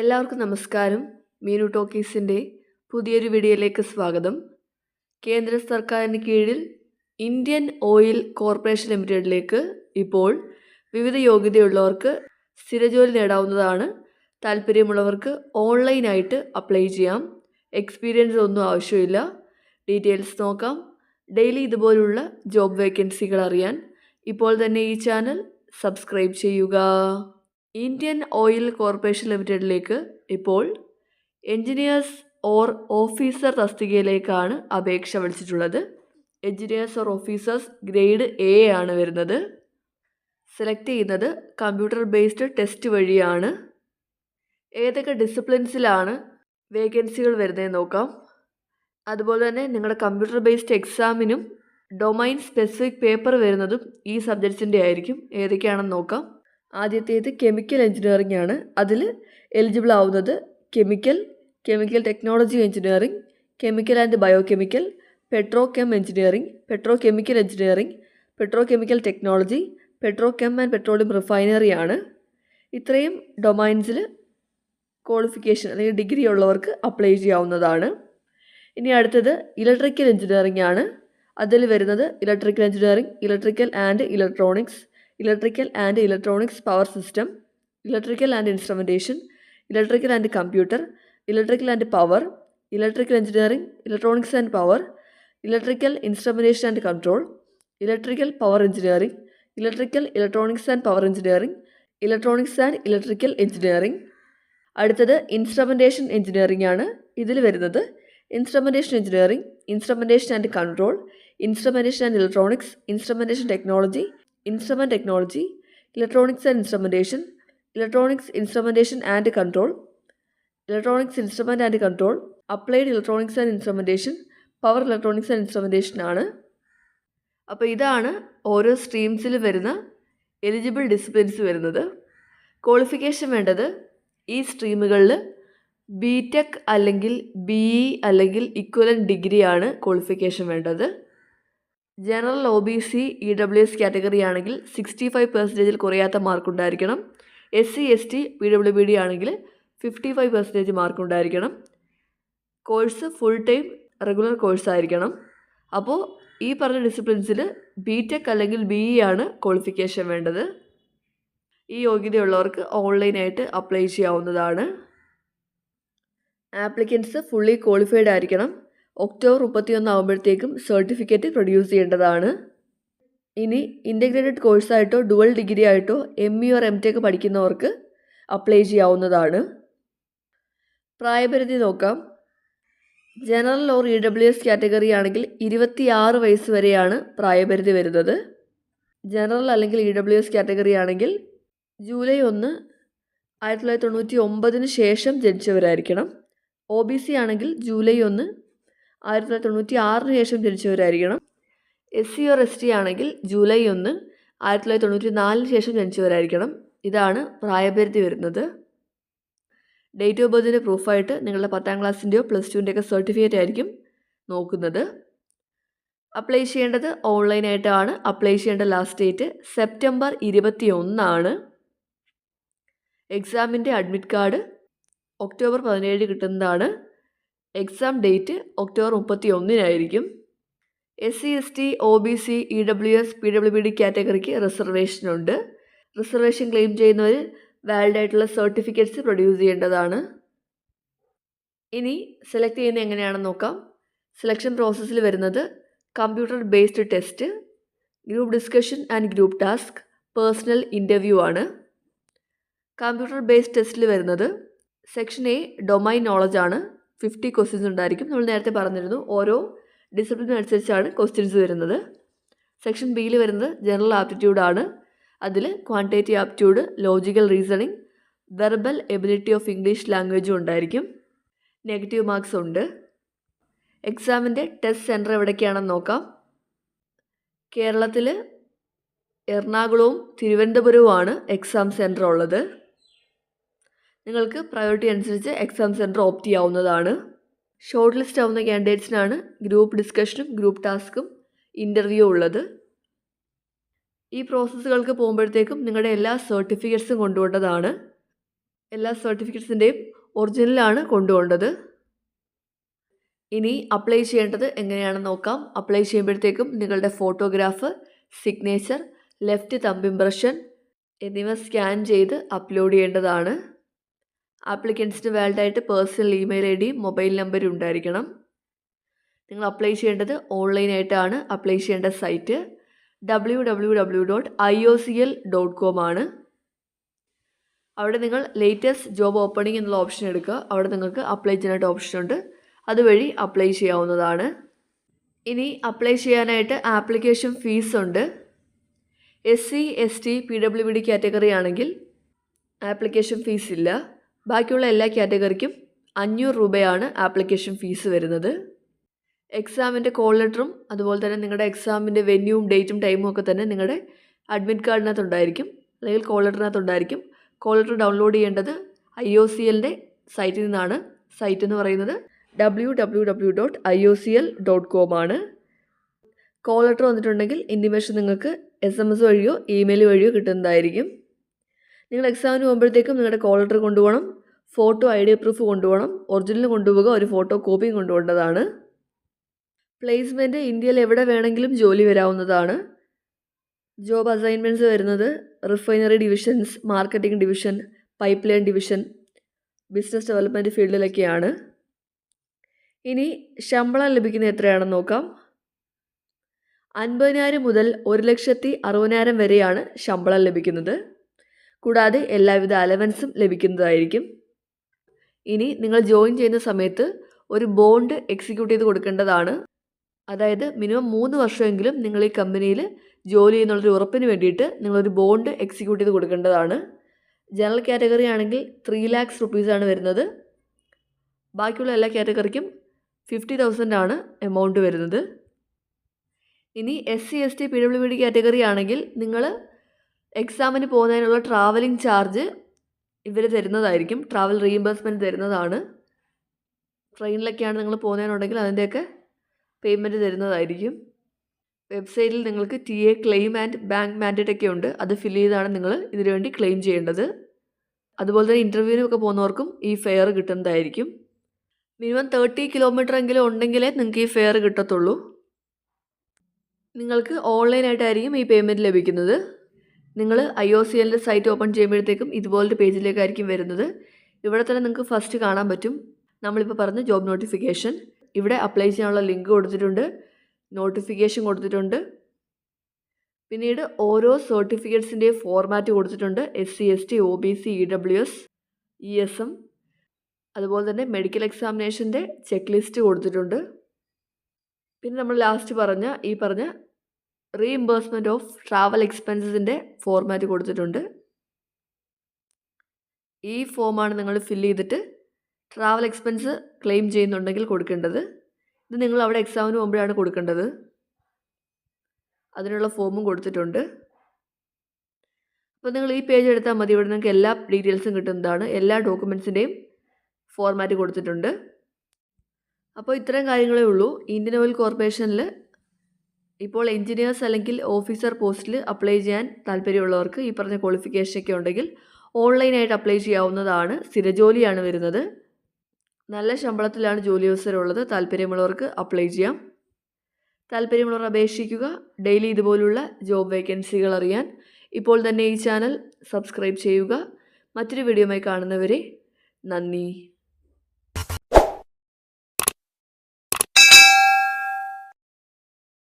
എല്ലാവർക്കും നമസ്കാരം. മീനു ടോക്കീസിന്റെ പുതിയൊരു വീഡിയോയിലേക്ക് സ്വാഗതം. കേന്ദ്ര സർക്കാരിന് കീഴിൽ ഇന്ത്യൻ ഓയിൽ കോർപ്പറേഷൻ ലിമിറ്റഡിലേക്ക് ഇപ്പോൾ വിവിധ യോഗ്യതയുള്ളവർക്ക് സ്ഥിരജോലി നേടാവുന്നതാണ്. താല്പര്യമുള്ളവർക്ക് ഓൺലൈനായിട്ട് അപ്ലൈ ചെയ്യാം. എക്സ്പീരിയൻസ് ഒന്നും ആവശ്യമില്ല. ഡീറ്റെയിൽസ് നോക്കാം. ഡെയിലി ഇതുപോലുള്ള ജോബ് വേക്കൻസികൾ അറിയാൻ ഇപ്പോൾ തന്നെ ഈ ചാനൽ സബ്സ്ക്രൈബ് ചെയ്യുക. ഇന്ത്യൻ ഓയിൽ കോർപ്പറേഷൻ ലിമിറ്റഡിലേക്ക് ഇപ്പോൾ എൻജിനീയേഴ്സ് ഓർ ഓഫീസർ തസ്തികയിലേക്കാണ് അപേക്ഷ വിളിച്ചിട്ടുള്ളത്. Engineers or officers grade A ആണ് വരുന്നത്. സെലക്ട് ചെയ്യുന്നത് കമ്പ്യൂട്ടർ ബേസ്ഡ് ടെസ്റ്റ് വഴിയാണ്. ഏതൊക്കെ ഡിസിപ്ലിൻസിലാണ് വേക്കൻസികൾ വരുന്നത് നോക്കാം. അതുപോലെ തന്നെ നിങ്ങളുടെ കമ്പ്യൂട്ടർ ബേസ്ഡ് എക്സാമിനും ഡൊമൈൻ സ്പെസിഫിക് പേപ്പർ വരുന്നതും ഈ സബ്ജക്ട്സിന്റെ ആയിരിക്കും. ഏതൊക്കെയാണെന്ന് നോക്കാം. ആദ്യത്തേത് കെമിക്കൽ എഞ്ചിനീയറിംഗ് ആണ്. അതിൽ എലിജിബിൾ ആവുന്നത് chemical chemical technology engineering chemical and bio chemical petro chem engineering petro chemical engineering petro chemical technology petro chem and petroleum refinery ആണ്. ഇത്രയും ഡൊമൈൻസിൽ ക്വാളിഫിക്കേഷൻ അല്ലെങ്കിൽ ഡിഗ്രി ഉള്ളവർക്ക് അപ്ലൈ ചെയ്യാവുന്നതാണ്. ഇനി അടുത്തത് ഇലക്ട്രിക്കൽ എഞ്ചിനീയറിംഗ് ആണ്. അതിൽ വരുന്നത് electrical engineering electrical and electronics electrical and electronics power system electrical and instrumentation electrical and computer electrical and power electrical engineering electronics and power electrical instrumentation and control electrical power engineering electrical electronics and power engineering electronics and electrical engineering അടുത്തത് instrumentation engineering ആണ്. ഇതിൽ വരുന്നത് instrumentation engineering instrumentation and control instrumentation and electronics instrumentation technology instrument technology electronics and instrumentation electronics instrumentation and control electronics instrument and control applied electronics and instrumentation power electronics and instrumentation ആണ്. അപ്പോൾ ഇതാണ് ഓരോ സ്ട്രീംസിൽ വരുന്ന eligible disciplines വരുന്നത്. Qualification വേണ്ടത് ഈ സ്ട്രീമുകളിൽ ബി ടെക് അല്ലെങ്കിൽ ബി ഇ അല്ലെങ്കിൽ ഇക്വലൻ ഡിഗ്രിയാണ് ക്വാളിഫിക്കേഷൻ വേണ്ടത്. General O B C E W S category ആണെങ്കിൽ സിക്സ്റ്റി ഫൈവ് പെർസെന്റേജിൽ കുറയാത്ത മാർക്ക് ഉണ്ടായിരിക്കണം. S C S T P W B D ആണെങ്കിൽ ഫിഫ്റ്റി ഫൈവ് പെർസെന്റേജ് മാർക്ക് ഉണ്ടായിരിക്കണം. Course full time regular course ആയിരിക്കണം. അപ്പോൾ ഈ പറഞ്ഞ ഡിസിപ്ലിൻസിൽ ബി ടെക് അല്ലെങ്കിൽ ബി ഇ ആണ് ക്വാളിഫിക്കേഷൻ വേണ്ടത്. ഈ യോഗ്യതയുള്ളവർക്ക് ഓൺലൈനായിട്ട് അപ്ലൈ ചെയ്യാവുന്നതാണ്. ആപ്ലിക്കൻസ് ഫുള്ളി ക്വാളിഫൈഡ് ആയിരിക്കണം. ഒക്ടോബർ മുപ്പത്തിയൊന്ന് ആകുമ്പോഴത്തേക്കും സർട്ടിഫിക്കറ്റ് പ്രൊഡ്യൂസ് ചെയ്യേണ്ടതാണ്. ഇനി ഇന്റഗ്രേറ്റഡ് കോഴ്സായിട്ടോ ഡുവൽ ഡിഗ്രി ആയിട്ടോ M E or M tech പഠിക്കുന്നവർക്ക് അപ്ലൈ ചെയ്യാവുന്നതാണ്. പ്രായപരിധി നോക്കാം. General or E W S category ആണെങ്കിൽ ഇരുപത്തിയാറ് വയസ്സ് വരെയാണ് പ്രായപരിധി വരുന്നത്. ജനറൽ അല്ലെങ്കിൽ ഇ ഡബ്ല്യു എസ് കാറ്റഗറി ആണെങ്കിൽ ജൂലൈ ഒന്ന് ആയിരത്തി തൊള്ളായിരത്തി തൊണ്ണൂറ്റി ഒമ്പതിന് ശേഷം ജനിച്ചവരായിരിക്കണം. ഒ ബി സി ആണെങ്കിൽ ജൂലൈ ഒന്ന് ആയിരത്തി തൊള്ളായിരത്തി തൊണ്ണൂറ്റി ആറിന് ശേഷം ജനിച്ചവരായിരിക്കണം. S C or S T ആണെങ്കിൽ ജൂലൈ ഒന്ന് ആയിരത്തി തൊള്ളായിരത്തി തൊണ്ണൂറ്റി നാലിന് ശേഷം ജനിച്ചവരായിരിക്കണം. ഇതാണ് പ്രായപരിധി വരുന്നത്. ഡേറ്റ് ഓഫ് ബർത്തിന്റെ പ്രൂഫായിട്ട് നിങ്ങളുടെ പത്താം ക്ലാസ്സിന്റെയോ പ്ലസ് ടുവിന്റെയൊക്കെ സർട്ടിഫിക്കറ്റ് ആയിരിക്കും നോക്കുന്നത്. അപ്ലൈ ചെയ്യേണ്ടത് ഓൺലൈനായിട്ടാണ് അപ്ലൈ ചെയ്യേണ്ട ലാസ്റ്റ് ഡേറ്റ് സെപ്റ്റംബർ ഇരുപത്തി ഒന്നാണ് എക്സാമിന്റെ അഡ്മിറ്റ് കാർഡ് ഒക്ടോബർ പതിനേഴ് കിട്ടുന്നതാണ്. എക്സാം ഡേറ്റ് ഒക്ടോബർ മുപ്പത്തി ഒന്നിനായിരിക്കും S C S T O B C E W S P W B D കാറ്റഗറിക്ക് reservation ഉണ്ട്. റിസർവേഷൻ ക്ലെയിം ചെയ്യുന്നവർ വാലിഡ് ആയിട്ടുള്ള സർട്ടിഫിക്കറ്റ്സ് പ്രൊഡ്യൂസ് ചെയ്യേണ്ടതാണ്. ഇനി സെലക്ട് ചെയ്യുന്ന എങ്ങനെയാണെന്ന് നോക്കാം. സെലക്ഷൻ പ്രോസസ്സിൽ വരുന്നത് computer based test group discussion and group task personal interview ആണ്. കമ്പ്യൂട്ടർ ബേസ്ഡ് ടെസ്റ്റിൽ വരുന്നത് സെക്ഷൻ എ ഡൊമൈൻ നോളജ് ആണ്. ഫിഫ്റ്റി ക്വസ്റ്റ്യൻസ് ഉണ്ടായിരിക്കും. നമ്മൾ നേരത്തെ പറഞ്ഞിരുന്നു ഓരോ ഡിസിപ്ലിൻ അനുസരിച്ചാണ് ക്വസ്റ്റ്യൻസ് വരുന്നത്. സെക്ഷൻ ബിയിൽ വരുന്നത് ജനറൽ ആപ്റ്റിറ്റ്യൂഡാണ് അതിൽ quantitative aptitude logical reasoning verbal ability of English ലാംഗ്വേജും ഉണ്ടായിരിക്കും. നെഗറ്റീവ് മാർക്സ് ഉണ്ട്. എക്സാമിന്റെ ടെസ്റ്റ് സെന്റർ എവിടേക്കാണെന്ന് നോക്കാം. കേരളത്തിൽ എറണാകുളവും തിരുവനന്തപുരവുമാണ് എക്സാം സെന്റർ ഉള്ളത്. നിങ്ങൾക്ക് പ്രയോറിറ്റി അനുസരിച്ച് എക്സാം സെന്റർ ഓപ്റ്റ് ചെയ്യാവുന്നതാണ്. ഷോർട്ട് ലിസ്റ്റ് ആവുന്ന ക്യാൻഡിഡേറ്റ്സിനാണ് ഗ്രൂപ്പ് ഡിസ്കഷനും ഗ്രൂപ്പ് ടാസ്കും ഇന്റർവ്യൂ ഉള്ളത്. ഈ പ്രോസസ്സുകൾക്ക് പോകുമ്പോഴത്തേക്കും നിങ്ങളുടെ എല്ലാ സർട്ടിഫിക്കറ്റ്സും കൊണ്ടുപോകേണ്ടതാണ്. എല്ലാ സർട്ടിഫിക്കറ്റ്സിന്റെയും ഒറിജിനലാണ് കൊണ്ടുപോകേണ്ടത്. ഇനി അപ്ലൈ ചെയ്യേണ്ടത് എങ്ങനെയാണെന്ന് നോക്കാം. അപ്ലൈ ചെയ്യുമ്പോഴത്തേക്കും നിങ്ങളുടെ photograph signature left thumb impression എന്നിവ സ്കാൻ ചെയ്ത് അപ്ലോഡ് ചെയ്യേണ്ടതാണ്. ആപ്ലിക്കൻസിന് വാലിഡായിട്ട് personal email I D mobile number ഉണ്ടായിരിക്കണം. നിങ്ങൾ അപ്ലൈ ചെയ്യേണ്ടത് ഓൺലൈനായിട്ടാണ്. അപ്ലൈ ചെയ്യേണ്ട site W W W dot I O C L dot com ആണ്. അവിടെ നിങ്ങൾ ലേറ്റസ്റ്റ് ജോബ് ഓപ്പണിംഗ് എന്നുള്ള ഓപ്ഷൻ എടുക്കുക. അവിടെ നിങ്ങൾക്ക് അപ്ലൈ ചെയ്യാനായിട്ട് ഓപ്ഷൻ ഉണ്ട്. അതുവഴി അപ്ലൈ ചെയ്യാവുന്നതാണ്. ഇനി അപ്ലൈ ചെയ്യാനായിട്ട് ആപ്ലിക്കേഷൻ ഫീസ് ഉണ്ട്. S C S T P W D category ആണെങ്കിൽ ആപ്ലിക്കേഷൻ ഫീസ് ഇല്ല. ബാക്കിയുള്ള എല്ലാ കാറ്റഗറിക്കും അഞ്ഞൂറ് രൂപയാണ് ആപ്ലിക്കേഷൻ ഫീസ് വരുന്നത്. എക്സാമിന്റെ കോൾ ലെറ്ററും അതുപോലെ തന്നെ നിങ്ങളുടെ എക്സാമിന്റെ വെന്യൂവും ഡേറ്റും ടൈമും ഒക്കെ തന്നെ നിങ്ങളുടെ അഡ്മിറ്റ് കാർഡിനകത്ത് ഉണ്ടായിരിക്കും. അല്ലെങ്കിൽ കോൾ ലെറ്ററിനകത്ത് ഉണ്ടായിരിക്കും. കോൾ ലെറ്റർ ഡൗൺലോഡ് ചെയ്യേണ്ടത് ഐ ഒ സി എല്ലിന്റെ സൈറ്റിൽ നിന്നാണ്. സൈറ്റ് എന്ന് പറയുന്നത് W W W dot I O C L dot com ആണ്. കോൾ ലെറ്റർ വന്നിട്ടുണ്ടെങ്കിൽ ഇൻഡിമേഷൻ നിങ്ങൾക്ക് എസ് എം എസ് വഴിയോ ഇമെയിൽ വഴിയോ കിട്ടുന്നതായിരിക്കും. നിങ്ങൾ എക്സാമിന് പോകുമ്പോഴത്തേക്കും നിങ്ങളുടെ കോൾ ലെറ്റർ കൊണ്ടുപോകണം. ഫോട്ടോ ഐ ഡി പ്രൂഫ് കൊണ്ടുപോകണം. ഒറിജിനൽ കൊണ്ടുപോകുക ഒരു ഫോട്ടോ കോപ്പിയും കൊണ്ടുപോകേണ്ടതാണ്. പ്ലേസ്മെന്റ് ഇന്ത്യയിൽ എവിടെ വേണമെങ്കിലും ജോലി വരാവുന്നതാണ്. ജോബ് അസൈൻമെന്റ്സ് വരുന്നത് refinery divisions marketing division pipeline division business development ഫീൽഡിലൊക്കെയാണ് ഇനി ശമ്പളം ലഭിക്കുന്നത് എത്രയാണെന്ന് നോക്കാം. അൻപതിനായിരം മുതൽ ഒരു ലക്ഷത്തി അറുപതിനായിരം വരെയാണ് ശമ്പളം ലഭിക്കുന്നത്. കൂടാതെ എല്ലാവിധ അലവൻസും ലഭിക്കുന്നതായിരിക്കും. ഇനി നിങ്ങൾ ജോയിൻ ചെയ്യുന്ന സമയത്ത് ഒരു ബോണ്ട് എക്സിക്യൂട്ട് ചെയ്ത് കൊടുക്കേണ്ടതാണ്. അതായത് മിനിമം മൂന്ന് വർഷമെങ്കിലും നിങ്ങൾ ഈ കമ്പനിയിൽ ജോലി ചെയ്യുന്നുള്ളൊരു ഉറപ്പിന് വേണ്ടിയിട്ട് നിങ്ങളൊരു ബോണ്ട് എക്സിക്യൂട്ട് ചെയ്ത് കൊടുക്കേണ്ടതാണ്. ജനറൽ കാറ്റഗറി ആണെങ്കിൽ ത്രീ ലാക്സ് റുപ്പീസാണ് വരുന്നത്. ബാക്കിയുള്ള എല്ലാ കാറ്റഗറിക്കും ഫിഫ്റ്റി തൗസൻഡ് ആണ് എമൗണ്ട് വരുന്നത്. ഇനി S C S T P W D category ആണെങ്കിൽ നിങ്ങൾ എക്സാമിന് പോകുന്നതിനുള്ള ട്രാവലിംഗ് ചാർജ് ഇവർ തരുന്നതായിരിക്കും. ട്രാവൽ റീഇംബേഴ്സ്മെന്റ് തരുന്നതാണ്. ട്രെയിനിലൊക്കെയാണ് നിങ്ങൾ പോകുന്നതിനുണ്ടെങ്കിൽ അതിന്റെയൊക്കെ പേയ്മെന്റ് തരുന്നതായിരിക്കും. വെബ്സൈറ്റിൽ നിങ്ങൾക്ക് T A claim and bank mandate ഒക്കെ ഉണ്ട്. അത് ഫില്ല് ചെയ്താണ് നിങ്ങൾ ഇതിനു വേണ്ടി ക്ലെയിം ചെയ്യേണ്ടത്. അതുപോലെ തന്നെ ഇന്റർവ്യൂവിനൊക്കെ പോകുന്നവർക്കും ഈ ഫെയർ കിട്ടുന്നതായിരിക്കും. മിനിമം തേർട്ടി കിലോമീറ്റർ എങ്കിലും ഉണ്ടെങ്കിലേ നിങ്ങൾക്ക് ഈ ഫെയർ കിട്ടത്തുള്ളൂ. നിങ്ങൾക്ക് ഓൺലൈനായിട്ടായിരിക്കും ഈ പേയ്മെന്റ് ലഭിക്കുന്നത്. നിങ്ങൾ ഐ ഒ സി എല്ലിന്റെ സൈറ്റ് ഓപ്പൺ ചെയ്യുമ്പോഴത്തേക്കും ഇതുപോലത്തെ പേജിലേക്കായിരിക്കും വരുന്നത്. ഇവിടെ തന്നെ നിങ്ങൾക്ക് ഫസ്റ്റ് കാണാൻ പറ്റും. നമ്മളിപ്പോൾ പറഞ്ഞ ജോബ് നോട്ടിഫിക്കേഷൻ ഇവിടെ അപ്ലൈ ചെയ്യാനുള്ള ലിങ്ക് കൊടുത്തിട്ടുണ്ട്. നോട്ടിഫിക്കേഷൻ കൊടുത്തിട്ടുണ്ട്. പിന്നീട് ഓരോ സർട്ടിഫിക്കറ്റ്സിന്റെയും ഫോർമാറ്റ് കൊടുത്തിട്ടുണ്ട്. S C S T O B C E W S E S M അതുപോലെ തന്നെ മെഡിക്കൽ എക്സാമിനേഷന്റെ ചെക്ക് ലിസ്റ്റ് കൊടുത്തിട്ടുണ്ട്. പിന്നെ നമ്മൾ ലാസ്റ്റ് പറഞ്ഞ ഈ പറഞ്ഞ റീഇംബേഴ്സ്മെന്റ് ഓഫ് ട്രാവൽ എക്സ്പെൻസസിന്റെ ഫോർമാറ്റ് കൊടുത്തിട്ടുണ്ട്. ഈ ഫോമാണ് നിങ്ങൾ ഫില്ല് ചെയ്തിട്ട് ട്രാവൽ എക്സ്പെൻസ് ക്ലെയിം ചെയ്യുന്നുണ്ടെങ്കിൽ കൊടുക്കേണ്ടത്. ഇത് നിങ്ങൾ അവിടെ എക്സാമിന് പോകുമ്പോഴാണ് കൊടുക്കേണ്ടത്. അതിനുള്ള ഫോമും കൊടുത്തിട്ടുണ്ട്. അപ്പോൾ നിങ്ങൾ ഈ പേജ് എടുത്താൽ മതി. ഇവിടെ നിങ്ങൾക്ക് എല്ലാ ഡീറ്റെയിൽസും കിട്ടുന്നതാണ്. എല്ലാ ഡോക്യുമെൻസിന്റെയും ഫോർമാറ്റ് കൊടുത്തിട്ടുണ്ട്. അപ്പോൾ ഇത്രയും കാര്യങ്ങളേ ഉള്ളൂ. ഇന്ത്യൻ ഓയിൽ കോർപ്പറേഷനിൽ ഇപ്പോൾ എൻജിനീയേഴ്സ് അല്ലെങ്കിൽ ഓഫീസർ പോസ്റ്റിൽ അപ്ലൈ ചെയ്യാൻ താല്പര്യമുള്ളവർക്ക് ഈ പറഞ്ഞ ക്വാളിഫിക്കേഷനൊക്കെ ഉണ്ടെങ്കിൽ ഓൺലൈനായിട്ട് അപ്ലൈ ചെയ്യാവുന്നതാണ് സ്ഥിരജോലിയാണ് വരുന്നത്. നല്ല ശമ്പളത്തിലാണ് ജോലി അവസരമുള്ളത്. താല്പര്യമുള്ളവർക്ക് അപ്ലൈ ചെയ്യാം. താല്പര്യമുള്ളവർ അപേക്ഷിക്കുക. ഡെയിലി ഇതുപോലുള്ള ജോബ് വേക്കൻസികൾ അറിയാൻ. ഇപ്പോൾ തന്നെ ഈ ചാനൽ സബ്സ്ക്രൈബ് ചെയ്യുക. മറ്റൊരു വീഡിയോയുമായി കാണുന്നവരെ നന്ദി.